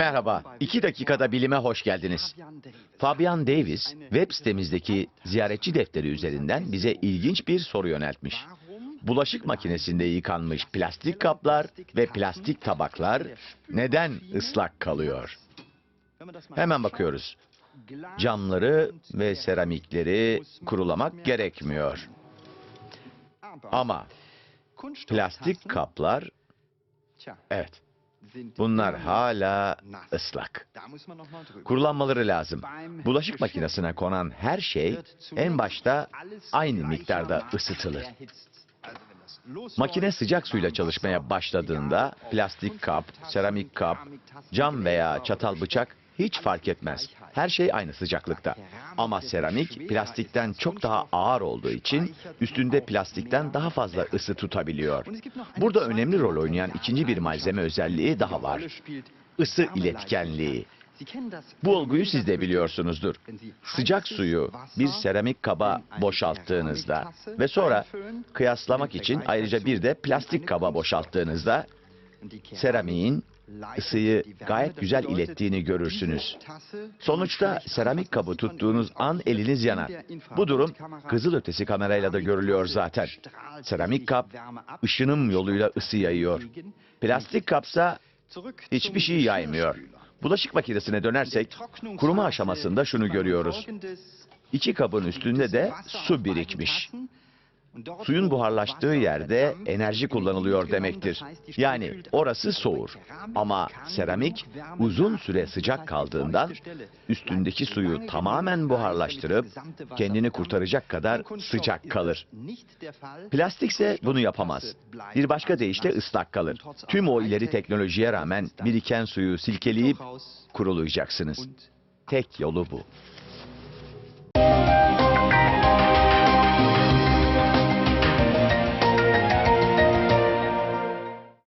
Merhaba, iki dakikada bilime hoş geldiniz. Fabian Davis, web sitemizdeki ziyaretçi defteri üzerinden bize ilginç bir soru yöneltmiş. Bulaşık makinesinde yıkanmış plastik kaplar ve plastik tabaklar neden ıslak kalıyor? Hemen bakıyoruz. Camları ve seramikleri kurulamak gerekmiyor. Ama plastik kaplar, evet, bunlar hala ıslak. Kurulanmaları lazım. Bulaşık makinesine konan her şey en başta aynı miktarda ısıtılır. Makine sıcak suyla çalışmaya başladığında plastik kap, seramik kap, cam veya çatal bıçak hiç fark etmez. Her şey aynı sıcaklıkta. Ama seramik plastikten çok daha ağır olduğu için üstünde plastikten daha fazla ısı tutabiliyor. Burada önemli rol oynayan ikinci bir malzeme özelliği daha var. Isı iletkenliği. Bu olguyu siz de biliyorsunuzdur. Sıcak suyu bir seramik kaba boşalttığınızda ve sonra kıyaslamak için ayrıca bir de plastik kaba boşalttığınızda seramiğin ısıyı gayet güzel ilettiğini görürsünüz. Sonuçta seramik kabı tuttuğunuz an eliniz yanar. Bu durum kızılötesi kamerayla da görülüyor zaten. Seramik kap ışınım yoluyla ısı yayıyor. Plastik kapsa hiçbir şey yaymıyor. Bulaşık makinesine dönersek kuruma aşamasında şunu görüyoruz. İki kabın üstünde de su birikmiş. Suyun buharlaştığı yerde enerji kullanılıyor demektir. Yani orası soğur. Ama seramik uzun süre sıcak kaldığından üstündeki suyu tamamen buharlaştırıp kendini kurtaracak kadar sıcak kalır. Plastik ise bunu yapamaz. Bir başka deyişle ıslak kalır. Tüm o ileri teknolojiye rağmen biriken suyu silkeleyip kurulayacaksınız. Tek yolu bu.